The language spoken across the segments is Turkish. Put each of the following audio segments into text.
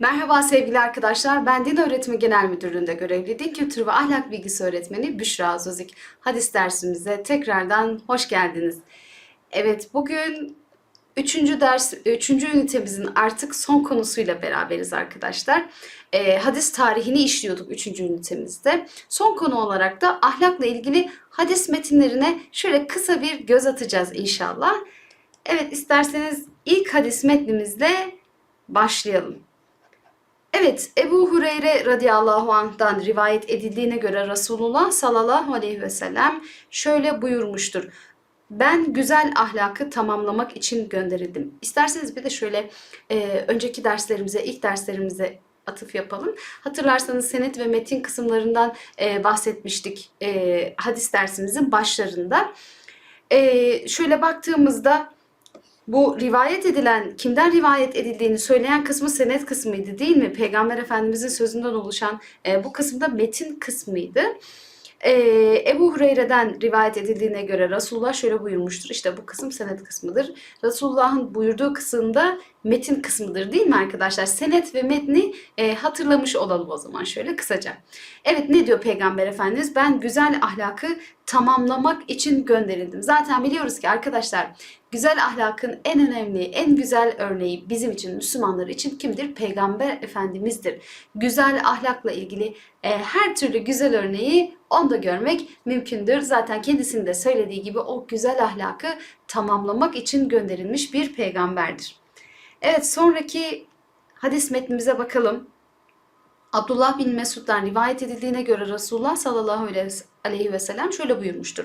Merhaba sevgili arkadaşlar. Ben Din Öğretimi Genel Müdürlüğü'nde görevli din kültürü ve ahlak bilgisi öğretmeni Büşra Zozik. Hadis dersimize tekrardan hoş geldiniz. Evet bugün üçüncü ders, üçüncü ünitemizin artık son konusuyla beraberiz arkadaşlar. Ee, hadis tarihini işliyorduk üçüncü ünitemizde. Son konu olarak da ahlakla ilgili hadis metinlerine şöyle kısa bir göz atacağız inşallah. Evet isterseniz ilk hadis metnimizle başlayalım. Evet, Ebu Hureyre radıyallahu anh'dan rivayet edildiğine göre Resulullah sallallahu aleyhi ve sellem şöyle buyurmuştur. Ben güzel ahlakı tamamlamak için gönderildim. İsterseniz bir de şöyle e, önceki derslerimize, ilk derslerimize atıf yapalım. Hatırlarsanız senet ve metin kısımlarından e, bahsetmiştik e, hadis dersimizin başlarında. E, şöyle baktığımızda bu rivayet edilen, kimden rivayet edildiğini söyleyen kısmı senet kısmıydı değil mi? Peygamber Efendimizin sözünden oluşan e, bu kısımda metin kısmıydı. E, Ebu Hureyre'den rivayet edildiğine göre Resulullah şöyle buyurmuştur. İşte bu kısım senet kısmıdır. Resulullah'ın buyurduğu kısımda metin kısmıdır değil mi arkadaşlar? Senet ve metni e, hatırlamış olalım o zaman şöyle kısaca. Evet ne diyor Peygamber Efendimiz? Ben güzel ahlakı tamamlamak için gönderildim. Zaten biliyoruz ki arkadaşlar güzel ahlakın en önemli, en güzel örneği bizim için, Müslümanlar için kimdir? Peygamber Efendimiz'dir. Güzel ahlakla ilgili e, her türlü güzel örneği onda görmek mümkündür. Zaten kendisinin de söylediği gibi o güzel ahlakı tamamlamak için gönderilmiş bir peygamberdir. Evet sonraki hadis metnimize bakalım. Abdullah bin Mesud'dan rivayet edildiğine göre Resulullah sallallahu aleyhi ve sellem şöyle buyurmuştur.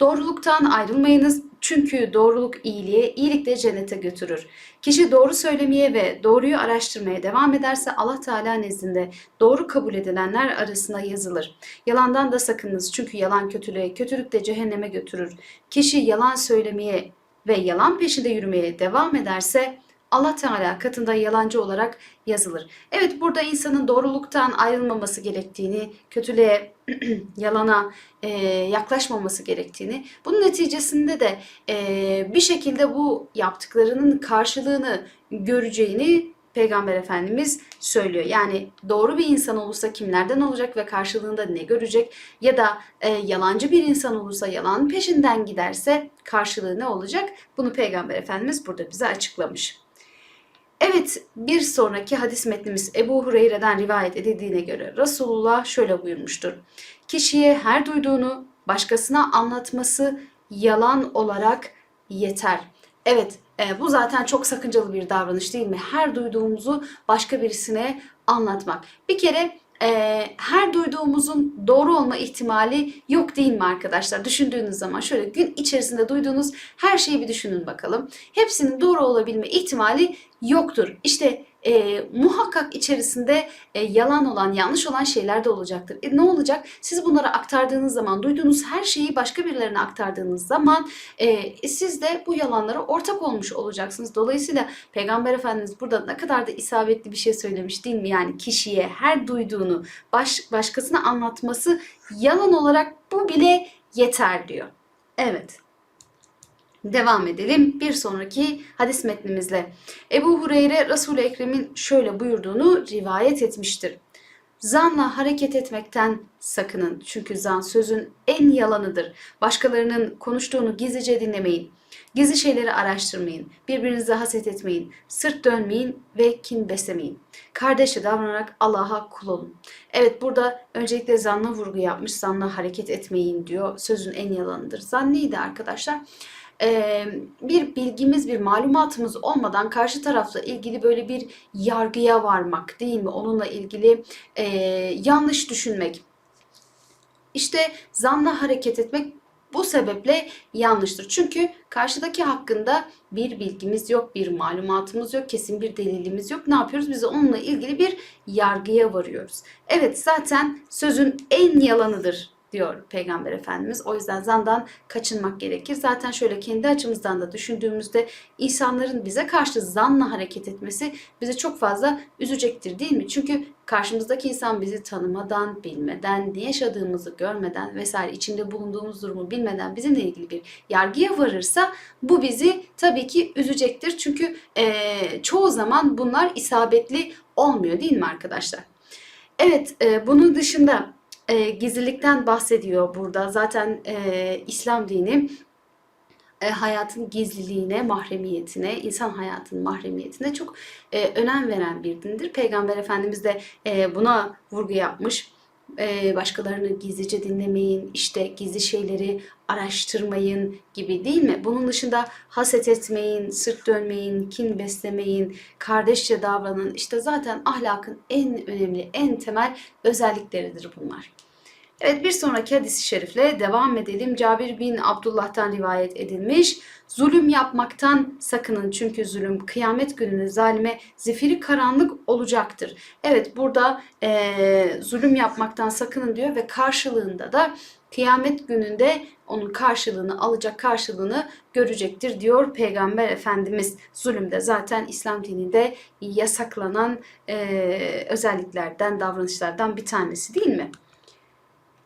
Doğruluktan ayrılmayınız çünkü doğruluk iyiliğe, iyilik de cennete götürür. Kişi doğru söylemeye ve doğruyu araştırmaya devam ederse Allah Teala nezdinde doğru kabul edilenler arasına yazılır. Yalandan da sakınınız çünkü yalan kötülüğe, kötülük de cehenneme götürür. Kişi yalan söylemeye ve yalan peşinde yürümeye devam ederse Allah Teala katında yalancı olarak yazılır. Evet burada insanın doğruluktan ayrılmaması gerektiğini, kötülüğe, yalana e, yaklaşmaması gerektiğini, bunun neticesinde de e, bir şekilde bu yaptıklarının karşılığını göreceğini Peygamber Efendimiz söylüyor. Yani doğru bir insan olursa kimlerden olacak ve karşılığında ne görecek ya da e, yalancı bir insan olursa yalan peşinden giderse karşılığı ne olacak? Bunu Peygamber Efendimiz burada bize açıklamış. Evet bir sonraki hadis metnimiz Ebu Hureyre'den rivayet edildiğine göre Resulullah şöyle buyurmuştur. Kişiye her duyduğunu başkasına anlatması yalan olarak yeter. Evet e, bu zaten çok sakıncalı bir davranış değil mi? Her duyduğumuzu başka birisine anlatmak. Bir kere e, her duyduğumuzun doğru olma ihtimali yok değil mi arkadaşlar? Düşündüğünüz zaman şöyle gün içerisinde duyduğunuz her şeyi bir düşünün bakalım. Hepsinin doğru olabilme ihtimali yoktur. İşte e, muhakkak içerisinde e, yalan olan, yanlış olan şeyler de olacaktır. E, ne olacak? Siz bunları aktardığınız zaman, duyduğunuz her şeyi başka birilerine aktardığınız zaman e, siz de bu yalanlara ortak olmuş olacaksınız. Dolayısıyla Peygamber Efendimiz burada ne kadar da isabetli bir şey söylemiş değil mi? Yani kişiye her duyduğunu baş, başkasına anlatması yalan olarak bu bile yeter diyor. Evet. Devam edelim bir sonraki hadis metnimizle. Ebu Hureyre Resul-i Ekrem'in şöyle buyurduğunu rivayet etmiştir. Zanla hareket etmekten sakının. Çünkü zan sözün en yalanıdır. Başkalarının konuştuğunu gizlice dinlemeyin. Gizli şeyleri araştırmayın. Birbirinize haset etmeyin. Sırt dönmeyin ve kin beslemeyin. Kardeşe davranarak Allah'a kul olun. Evet burada öncelikle zanla vurgu yapmış. Zanla hareket etmeyin diyor. Sözün en yalanıdır. Zan neydi arkadaşlar? Bir bilgimiz, bir malumatımız olmadan karşı tarafla ilgili böyle bir yargıya varmak değil mi? Onunla ilgili yanlış düşünmek. İşte zanla hareket etmek bu sebeple yanlıştır. Çünkü karşıdaki hakkında bir bilgimiz yok, bir malumatımız yok, kesin bir delilimiz yok. Ne yapıyoruz? Biz onunla ilgili bir yargıya varıyoruz. Evet zaten sözün en yalanıdır diyor Peygamber Efendimiz. O yüzden zandan kaçınmak gerekir. Zaten şöyle kendi açımızdan da düşündüğümüzde insanların bize karşı zanla hareket etmesi bizi çok fazla üzecektir değil mi? Çünkü karşımızdaki insan bizi tanımadan, bilmeden, ne yaşadığımızı görmeden vesaire içinde bulunduğumuz durumu bilmeden bizimle ilgili bir yargıya varırsa bu bizi tabii ki üzecektir. Çünkü eee, çoğu zaman bunlar isabetli olmuyor değil mi arkadaşlar? Evet, e, bunun dışında e, gizlilikten bahsediyor burada. Zaten e, İslam dini e, hayatın gizliliğine, mahremiyetine, insan hayatının mahremiyetine çok e, önem veren bir dindir. Peygamber Efendimiz de e, buna vurgu yapmış. E, başkalarını gizlice dinlemeyin, işte gizli şeyleri araştırmayın gibi değil mi? Bunun dışında haset etmeyin, sırt dönmeyin, kin beslemeyin, kardeşçe davranın. İşte zaten ahlakın en önemli, en temel özellikleridir bunlar. Evet bir sonraki hadis-i şerifle devam edelim. Cabir bin Abdullah'tan rivayet edilmiş. Zulüm yapmaktan sakının çünkü zulüm kıyamet gününü zalime zifiri karanlık olacaktır. Evet burada eee, zulüm yapmaktan sakının diyor ve karşılığında da kıyamet gününde onun karşılığını alacak karşılığını görecektir diyor Peygamber Efendimiz. Zulüm de zaten İslam dininde yasaklanan eee, özelliklerden, davranışlardan bir tanesi değil mi?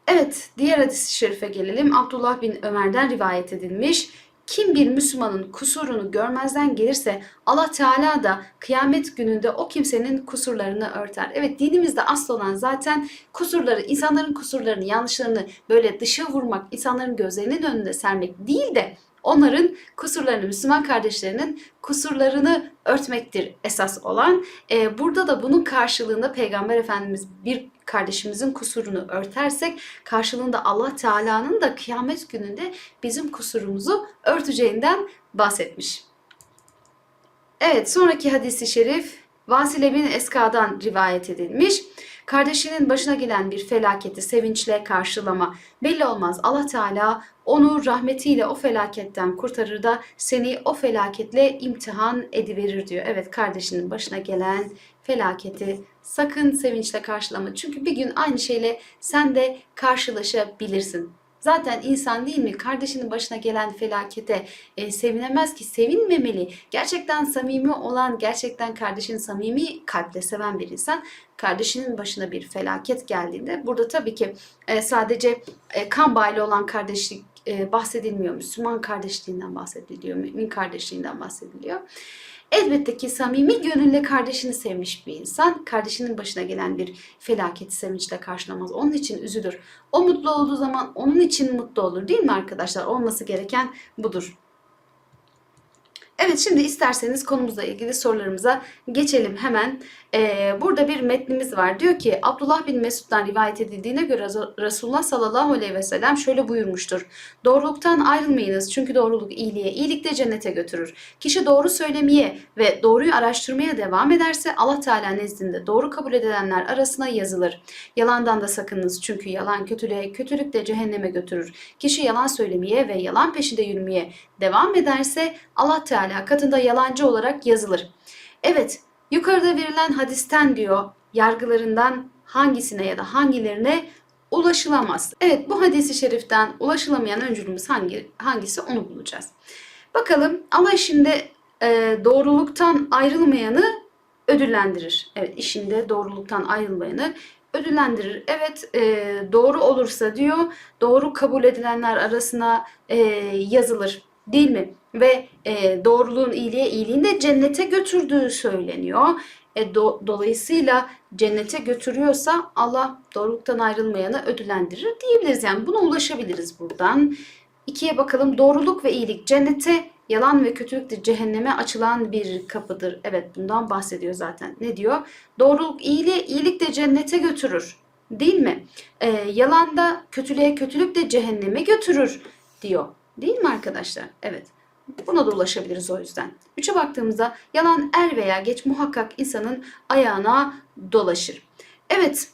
Evet, diğer hadis-i şerife gelelim. Abdullah bin Ömer'den rivayet edilmiş. Kim bir Müslümanın kusurunu görmezden gelirse Allah Teala da kıyamet gününde o kimsenin kusurlarını örter. Evet dinimizde asıl olan zaten kusurları, insanların kusurlarını, yanlışlarını böyle dışa vurmak, insanların gözlerinin önünde sermek değil de onların kusurlarını, Müslüman kardeşlerinin kusurlarını örtmektir esas olan. Ee, burada da bunun karşılığında Peygamber Efendimiz bir kardeşimizin kusurunu örtersek karşılığında Allah Teala'nın da kıyamet gününde bizim kusurumuzu örteceğinden bahsetmiş. Evet sonraki hadisi şerif Vasile bin Eska'dan rivayet edilmiş. Kardeşinin başına gelen bir felaketi sevinçle karşılama. Belli olmaz Allah Teala onu rahmetiyle o felaketten kurtarır da seni o felaketle imtihan ediverir diyor. Evet kardeşinin başına gelen felaketi sakın sevinçle karşılama. Çünkü bir gün aynı şeyle sen de karşılaşabilirsin. Zaten insan değil mi kardeşinin başına gelen felakete e, sevinemez ki sevinmemeli. Gerçekten samimi olan, gerçekten kardeşini samimi kalple seven bir insan kardeşinin başına bir felaket geldiğinde burada tabii ki e, sadece e, kan bağlı olan kardeşlik e, bahsedilmiyor. Müslüman kardeşliğinden bahsediliyor, mümin kardeşliğinden bahsediliyor. Elbette ki samimi gönülle kardeşini sevmiş bir insan kardeşinin başına gelen bir felaketi sevinçle karşılamaz. Onun için üzülür. O mutlu olduğu zaman onun için mutlu olur değil mi arkadaşlar? Olması gereken budur. Evet şimdi isterseniz konumuzla ilgili sorularımıza geçelim hemen. Ee, burada bir metnimiz var. Diyor ki Abdullah bin Mesud'dan rivayet edildiğine göre Resulullah sallallahu aleyhi ve sellem şöyle buyurmuştur. Doğruluktan ayrılmayınız çünkü doğruluk iyiliğe, iyilik de cennete götürür. Kişi doğru söylemeye ve doğruyu araştırmaya devam ederse Allah Teala nezdinde doğru kabul edilenler arasına yazılır. Yalandan da sakınınız çünkü yalan kötülüğe, kötülük de cehenneme götürür. Kişi yalan söylemeye ve yalan peşinde yürümeye devam ederse Allah Teala katında yalancı olarak yazılır. Evet, yukarıda verilen hadisten diyor, yargılarından hangisine ya da hangilerine ulaşılamaz. Evet, bu hadisi şeriften ulaşılamayan öncülümüz hangi hangisi onu bulacağız. Bakalım Allah işinde e, doğruluktan ayrılmayanı ödüllendirir. Evet, işinde doğruluktan ayrılmayanı ödüllendirir. Evet e, doğru olursa diyor doğru kabul edilenler arasına e, yazılır değil mi? Ve e, doğruluğun iyiliğe iyiliğin de cennete götürdüğü söyleniyor. E, do- dolayısıyla cennete götürüyorsa Allah doğruluktan ayrılmayanı ödüllendirir diyebiliriz. Yani buna ulaşabiliriz buradan. İkiye bakalım doğruluk ve iyilik cennete Yalan ve kötülük de cehenneme açılan bir kapıdır. Evet bundan bahsediyor zaten. Ne diyor? Doğruluk iyiliğe, iyilik de cennete götürür. Değil mi? Ee, yalan da kötülüğe, kötülük de cehenneme götürür diyor. Değil mi arkadaşlar? Evet. Buna da ulaşabiliriz o yüzden. Üçe baktığımızda yalan er veya geç muhakkak insanın ayağına dolaşır. Evet.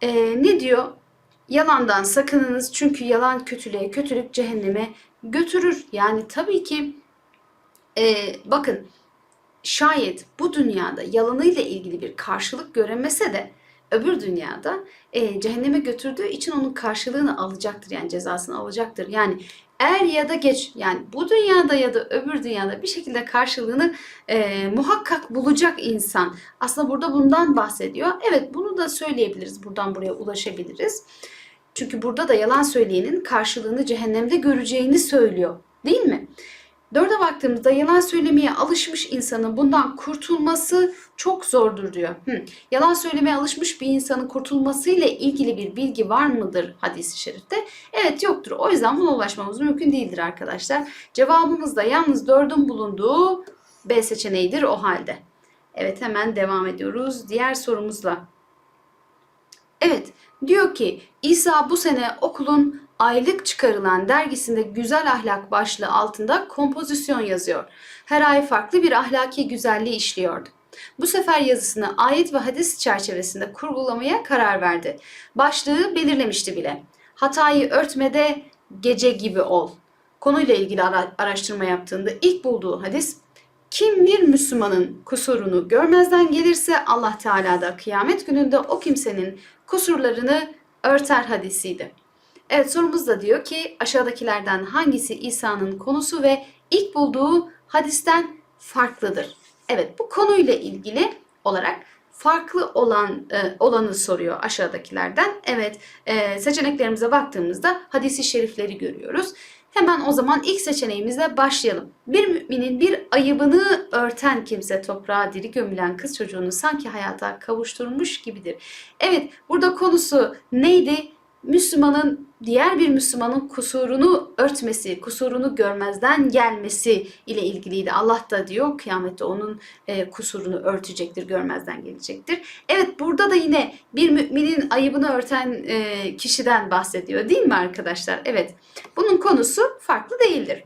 Ee, ne diyor? Yalandan sakınınız çünkü yalan kötülüğe, kötülük cehenneme götürür. Yani tabii ki e, bakın şayet bu dünyada yalanıyla ilgili bir karşılık göremese de öbür dünyada e, cehenneme götürdüğü için onun karşılığını alacaktır. Yani cezasını alacaktır. Yani er ya da geç yani bu dünyada ya da öbür dünyada bir şekilde karşılığını e, muhakkak bulacak insan. Aslında burada bundan bahsediyor. Evet bunu da söyleyebiliriz. Buradan buraya ulaşabiliriz. Çünkü burada da yalan söyleyenin karşılığını cehennemde göreceğini söylüyor. Değil mi? Dörde baktığımızda yalan söylemeye alışmış insanın bundan kurtulması çok zordur diyor. Hı. Yalan söylemeye alışmış bir insanın kurtulmasıyla ilgili bir bilgi var mıdır hadisi şerifte? Evet yoktur. O yüzden buna ulaşmamız mümkün değildir arkadaşlar. Cevabımız da yalnız dördün bulunduğu B seçeneğidir o halde. Evet hemen devam ediyoruz diğer sorumuzla. Evet diyor ki İsa bu sene okulun aylık çıkarılan dergisinde güzel ahlak başlığı altında kompozisyon yazıyor. Her ay farklı bir ahlaki güzelliği işliyordu. Bu sefer yazısını ayet ve hadis çerçevesinde kurgulamaya karar verdi. Başlığı belirlemişti bile. Hatayı örtmede gece gibi ol. Konuyla ilgili ara- araştırma yaptığında ilk bulduğu hadis kim bir Müslümanın kusurunu görmezden gelirse Allah Teala da kıyamet gününde o kimsenin kusurlarını örter hadisiydi. Evet sorumuz da diyor ki aşağıdakilerden hangisi İsa'nın konusu ve ilk bulduğu hadisten farklıdır? Evet bu konuyla ilgili olarak farklı olan e, olanı soruyor aşağıdakilerden. Evet e, seçeneklerimize baktığımızda hadisi şerifleri görüyoruz. Hemen o zaman ilk seçeneğimizle başlayalım. Bir müminin bir ayıbını örten kimse toprağa diri gömülen kız çocuğunu sanki hayata kavuşturmuş gibidir. Evet burada konusu neydi? Müslümanın diğer bir Müslümanın kusurunu örtmesi, kusurunu görmezden gelmesi ile ilgiliydi. Allah da diyor kıyamette onun e, kusurunu örtecektir, görmezden gelecektir. Evet burada da yine bir müminin ayıbını örten e, kişiden bahsediyor değil mi arkadaşlar? Evet bunun konusu farklı değildir.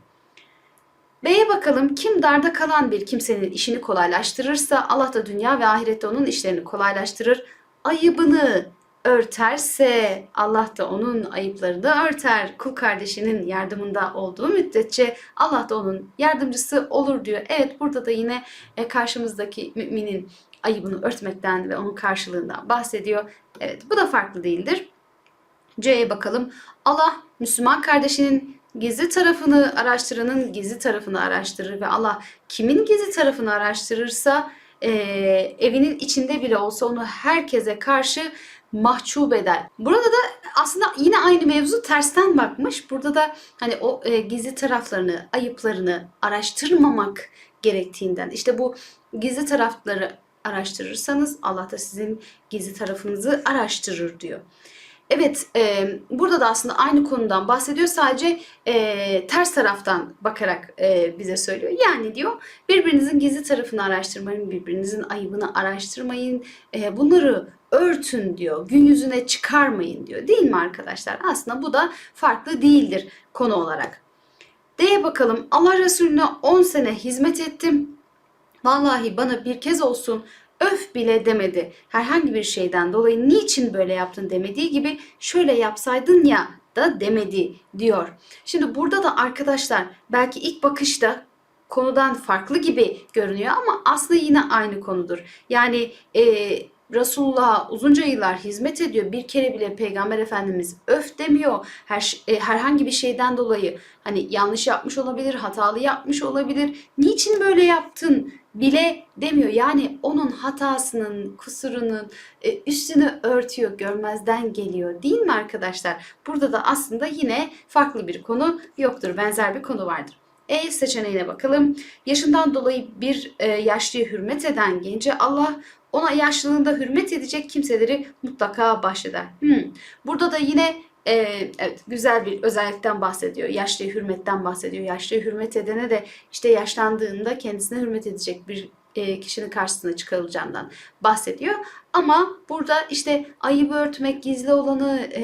B'ye bakalım kim darda kalan bir kimsenin işini kolaylaştırırsa Allah da dünya ve ahirette onun işlerini kolaylaştırır. Ayıbını örterse Allah da onun ayıplarını örter. Kul kardeşinin yardımında olduğu müddetçe Allah da onun yardımcısı olur diyor. Evet burada da yine e, karşımızdaki müminin ayıbını örtmekten ve onun karşılığından bahsediyor. Evet bu da farklı değildir. C'ye bakalım. Allah Müslüman kardeşinin gizli tarafını araştıranın gizli tarafını araştırır ve Allah kimin gizli tarafını araştırırsa e, evinin içinde bile olsa onu herkese karşı mahcup eder. Burada da aslında yine aynı mevzu tersten bakmış. Burada da hani o e, gizli taraflarını, ayıplarını araştırmamak gerektiğinden. İşte bu gizli tarafları araştırırsanız Allah da sizin gizli tarafınızı araştırır diyor. Evet, e, burada da aslında aynı konudan bahsediyor. Sadece e, ters taraftan bakarak e, bize söylüyor. Yani diyor, birbirinizin gizli tarafını araştırmayın, birbirinizin ayıbını araştırmayın. E, bunları örtün diyor, gün yüzüne çıkarmayın diyor. Değil mi arkadaşlar? Aslında bu da farklı değildir konu olarak. D'ye bakalım. Allah Resulüne 10 sene hizmet ettim. Vallahi bana bir kez olsun öf bile demedi. Herhangi bir şeyden dolayı niçin böyle yaptın demediği gibi şöyle yapsaydın ya da demedi diyor. Şimdi burada da arkadaşlar belki ilk bakışta konudan farklı gibi görünüyor ama aslında yine aynı konudur. Yani e, Resulullah'a uzunca yıllar hizmet ediyor. Bir kere bile Peygamber Efendimiz öf demiyor. Her, e, herhangi bir şeyden dolayı hani yanlış yapmış olabilir, hatalı yapmış olabilir. Niçin böyle yaptın bile demiyor. Yani onun hatasının, kusurunun e, üstünü örtüyor, görmezden geliyor. Değil mi arkadaşlar? Burada da aslında yine farklı bir konu yoktur. Benzer bir konu vardır. E seçeneğine bakalım. Yaşından dolayı bir e, yaşlıya hürmet eden gence Allah ona yaşlılığında hürmet edecek kimseleri mutlaka bahşeder. Hmm. Burada da yine e, evet güzel bir özellikten bahsediyor. Yaşlıya hürmetten bahsediyor. Yaşlıya hürmet edene de işte yaşlandığında kendisine hürmet edecek bir e, kişinin karşısına çıkarılacağından bahsediyor. Ama burada işte ayıbı örtmek, gizli olanı e,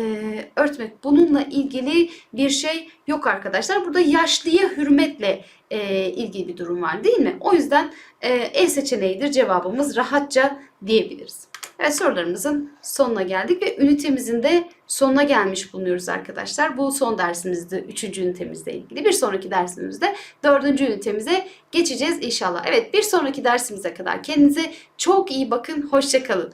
örtmek bununla ilgili bir şey yok arkadaşlar. Burada yaşlıya hürmetle e, ilgili bir durum var değil mi? O yüzden e, E seçeneğidir cevabımız rahatça diyebiliriz. Evet sorularımızın sonuna geldik ve ünitemizin de sonuna gelmiş bulunuyoruz arkadaşlar. Bu son dersimizde, üçüncü ünitemizle ilgili. Bir sonraki dersimizde dördüncü ünitemize geçeceğiz inşallah. Evet bir sonraki dersimize kadar kendinize çok iyi bakın. Hoşçakalın.